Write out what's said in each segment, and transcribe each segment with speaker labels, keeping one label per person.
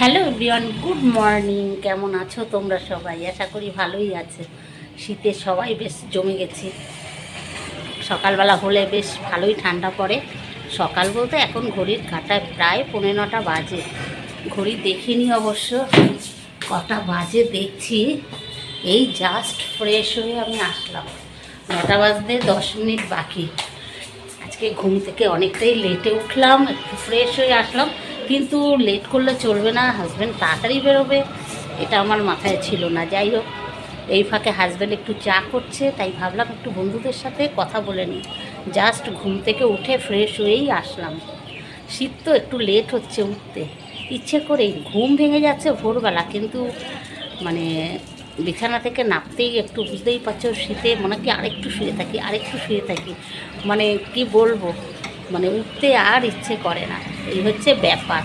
Speaker 1: Hello everyone, good morning. কেমন আছো তোমরা সবাই? আশা করি ভালোই আছে। শীতে সবাই বেশ জমে গেছি। সকালবেলা হলে বেশ ভালোই ঠান্ডা পড়ে। সকাল বলতে এখন ঘড়ির কাঁটায় প্রায় পৌনে নটা বাজে। ঘড়ি দেখিনি অবশ্য। কটা বাজে দেখছি। এই জাস্ট ফ্রেশ হয়ে আমি আসলাম। নটা বাজতে দশ মিনিট বাকি। আজকে ঘুম থেকে অনেকটাই লেটে উঠলাম, একটু ফ্রেশ হয়ে আসলাম। কিন্তু লেট করলে চলবে না হাজব্যান্ড তাড়াতাড়ি বেরোবে, এটা আমার মাথায় ছিল না। যাই হোক, এই ফাঁকে হাজব্যান্ড একটু চা করছে, তাই ভাবলাম একটু বন্ধুদের সাথে কথা বলে নিই। জাস্ট ঘুম থেকে উঠে ফ্রেশ হয়েই আসলাম। শীত তো একটু লেট হচ্ছে উঠতে। ইচ্ছে করেই ঘুম ভেঙে যাচ্ছে ভোরবেলা, কিন্তু মানে বিছানা থেকে নামতেই একটু বুঝতেই পারছ, শীতে মনে কি আরেকটু শুয়ে থাকি, আরেকটু শুয়ে থাকি। মানে কি বলব? মানে উঠতে আর ইচ্ছে করে না। এই হচ্ছে ব্যাপার।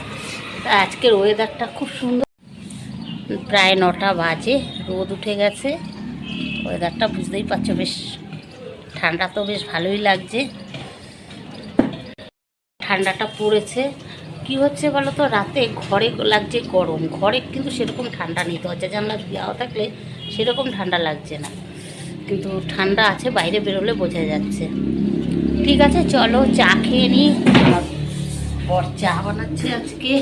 Speaker 1: আজকের ওয়েদারটা খুব সুন্দর। প্রায় নটা বাজে, রোদ উঠে গেছে। ওয়েদারটা বুঝতেই পারছ, বেশ ঠান্ডা তো বেশ ভালোই লাগছে। ঠান্ডাটা পড়েছে। কি হচ্ছে বলো তো রাতে ঘরে লাগছে গরম। ঘরে কিন্তু সেরকম ঠান্ডা নেই। দরজা জানলা দেওয়া থাকলে সেরকম ঠান্ডা লাগছে না। কিন্তু ঠান্ডা আছে, বাইরে বেরোলে বোঝা যাচ্ছে। ঠিক আছে, চলো চা খেয়ে নিই বর চা বানাচ্ছে আজকে।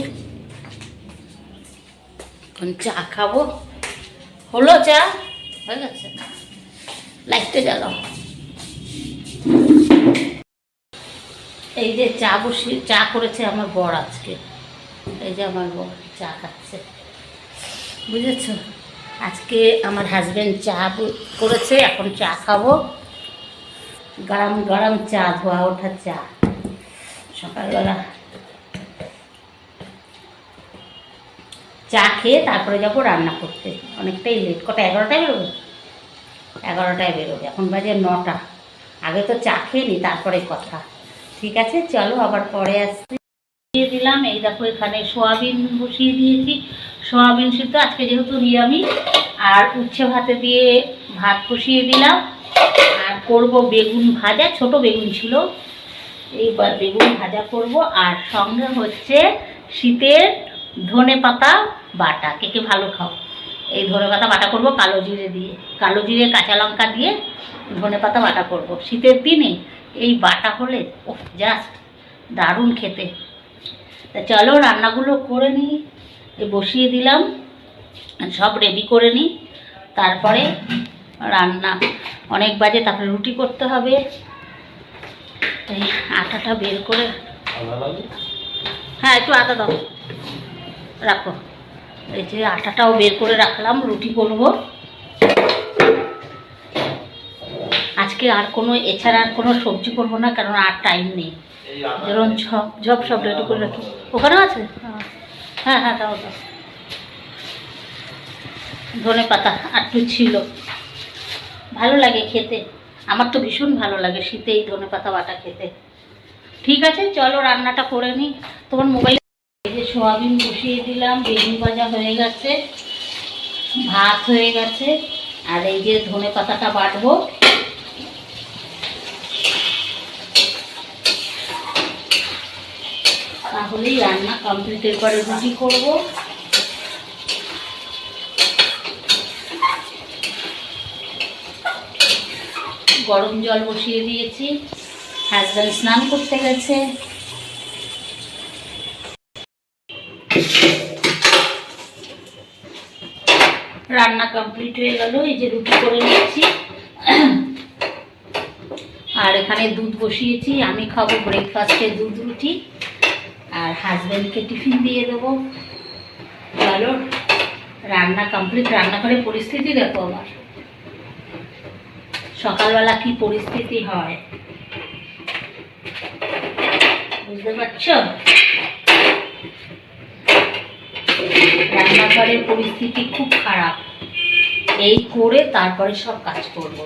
Speaker 1: এখন চা খাব। হলো চা? হয়ে গেছে। লাইটটা এই যে চা বসিয়ে, চা করেছে আমার বর আজকে। এই যে আমার বর চা খাচ্ছে। বুঝেছ? আজকে আমার হাজব্যান্ড চা করেছে, এখন চা খাব। গরম গরম চা, ধোয়া ওঠা চা। সকালবেলা চা খেয়ে তারপরে যাব রান্না করতে। অনেকটাই লেট কটা, এগারোটায় বেরোবে? এগারোটায় বেরোবে। এখন বাজে নটা। আগে তো চা খেয়ে নি, তারপরে কথা। ঠিক আছে? চলো, আবার পরে আসছি। দিয়ে দিলাম, এই দেখো এখানে সোয়াবিন বসিয়ে দিয়েছি। সোয়াবিন সিদ্ধ, আজকে যেহেতু নিরামিষ, আর উচ্ছে ভাতে দিয়ে ভাত বসিয়ে দিলাম। আর করব বেগুন ভাজা, ছোট বেগুন ছিল। এইবার বেগুন ভাজা করব। আর সঙ্গে হচ্ছে শীতের ধনে পাতা বাটা। কে কে ভালো খাও? এই ধনে পাতা বাটা করব কালো জিরে দিয়ে। কালো জিরে কাঁচা লঙ্কা দিয়ে ধনে পাতা বাটা করব। শীতের দিনে এই বাটা হলে ও জাস্ট দারুণ খেতে। তা চলো রান্নাগুলো করে নিই। বসিয়ে দিলাম। সব রেডি করে নিই। তারপরে রান্না। অনেক বাজে তারপরে রুটি করতে হবে। এই আটাটা বের করে হ্যাঁ একটু আটা দাও। রাখো। এই যে আটাটাও বের করে রাখলাম, রুটি করব। আজকে আর কোনো, এছাড়া আর কোনো সবজি করব না, কারণ আর টাইম নেই। যেরকম ঝপ ঝপ সব রেডি করে রাখি। ওখানেও আছে? হ্যাঁ হ্যাঁ তাও দাও। ধনে পাতা একটু ছিল। ভালো লাগে খেতে। আমার তো ভীষণ ভালো লাগে শীতে এই ধনে পাতা বাটা খেতে। ঠিক আছে, চলো রান্নাটা করে নিই। তোমার মোবাইল সোয়াবিন বসিয়ে দিলাম, বেগুন ভাজা হয়ে গেছে, ভাত হয়ে গেছে, আর এই যে ধনে পাতাটা বাটবো। তাহলেই রান্না কমপ্লিটের পরে রুটি করব। গরম জল বসিয়ে দিয়েছি হাজব্যান্ড স্নান করতে গেছে। রান্না কমপ্লিট হয়ে গেল, এই যে রুটি করে নিয়েছি। আর এখানে দুধ বসিয়েছি, আমি খাব ব্রেকফাস্টে দুধ, রুটি। আর হাজব্যান্ডকে টিফিন দিয়ে দেবো। চলো, রান্না কমপ্লিট রান্নাঘরের পরিস্থিতি দেখো আমার সকালবেলা কি পরিস্থিতি হয়? বুঝতে পারছ? রান্নাঘরের পরিস্থিতি খুব খারাপ। এই করে তারপরে সব কাজ করব।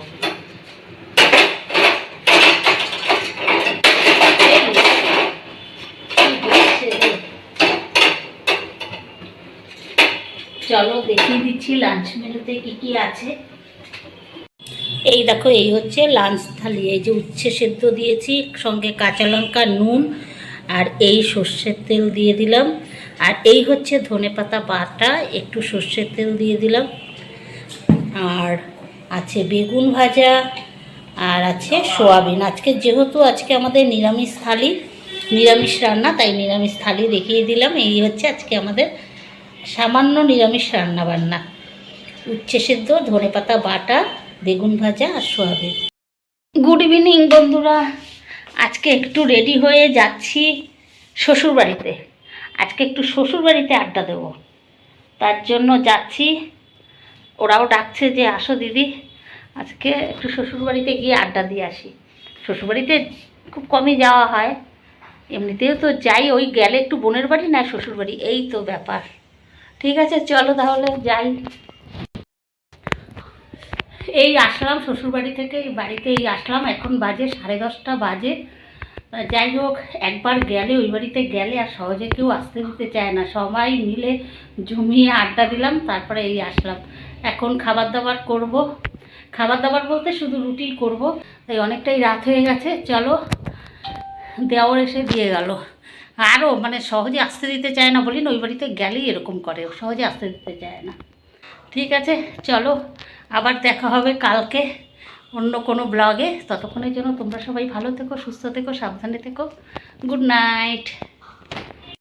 Speaker 1: চলো দেখিয়ে দিচ্ছি লাঞ্চ মেনুতে কি কি আছে। এই দেখো, এই হচ্ছে লাঞ্চ থালি। এই যে উচ্ছে সেদ্ধ দিয়েছি, সঙ্গে কাঁচা লঙ্কা, নুন, আর এই সর্ষের তেল দিয়ে দিলাম। আর এই হচ্ছে ধনেপাতা বাটা, একটু সর্ষের তেল দিয়ে দিলাম। আর আছে বেগুন ভাজা, আর আছে সোয়াবিন। আজকে যেহেতু আজকে আমাদের নিরামিষ থালি, নিরামিষ রান্না, তাই নিরামিষ থালি দেখিয়ে দিলাম। এই হচ্ছে আজকে আমাদের সামান্য নিরামিষ রান্না বান্না। উচ্ছে সেদ্ধ ধনেপাতা বাটা, বেগুন ভাজা আর সোয়াবিন। গুড ইভিনিং বন্ধুরা। আজকে একটু রেডি হয়ে যাচ্ছি শ্বশুরবাড়িতে। আজকে একটু শ্বশুরবাড়িতে আড্ডা দেব। তার জন্য যাচ্ছি। ওরাও ডাকছে যে, আসো দিদি, আজকে একটু শ্বশুরবাড়িতে গিয়ে আড্ডা দিয়ে আসি। শ্বশুরবাড়িতে খুব কমই যাওয়া হয়। এমনিতেও তো যাই, ওই গেলে একটু বোনের বাড়ি না শ্বশুরবাড়ি, এই তো ব্যাপার। ঠিক আছে, চলো তাহলে যাই। এই আসলাম শ্বশুরবাড়ি থেকে বাড়িতে এই আসলাম। এখন বাজে সাড়ে দশটা বাজে। যাই হোক, একবার গেলে, ওই বাড়িতে গেলে আর সহজে কেউ আসতে দিতে চায় না। সবাই মিলে জমিয়ে আড্ডা দিলাম, তারপরে এই আসলাম। এখন খাবার দাবার করব। খাবার দাবার বলতে শুধু রুটি করব। তাই অনেকটাই রাত হয়ে গেছে, চলো। দেওয়ার এসে দিয়ে গেল। আরও মানে সহজে আসতে দিতে চায় না বলি না ওই বাড়িতে গেলেই এরকম করে, সহজে আসতে দিতে চায় না। ঠিক আছে, চলো। আবার দেখা হবে কালকে। অন্য কোনো ব্লগে, ততক্ষণের জন্য তোমরা সবাই ভালো থেকো, সুস্থ থেকো, সাবধানে থেকো। Good night.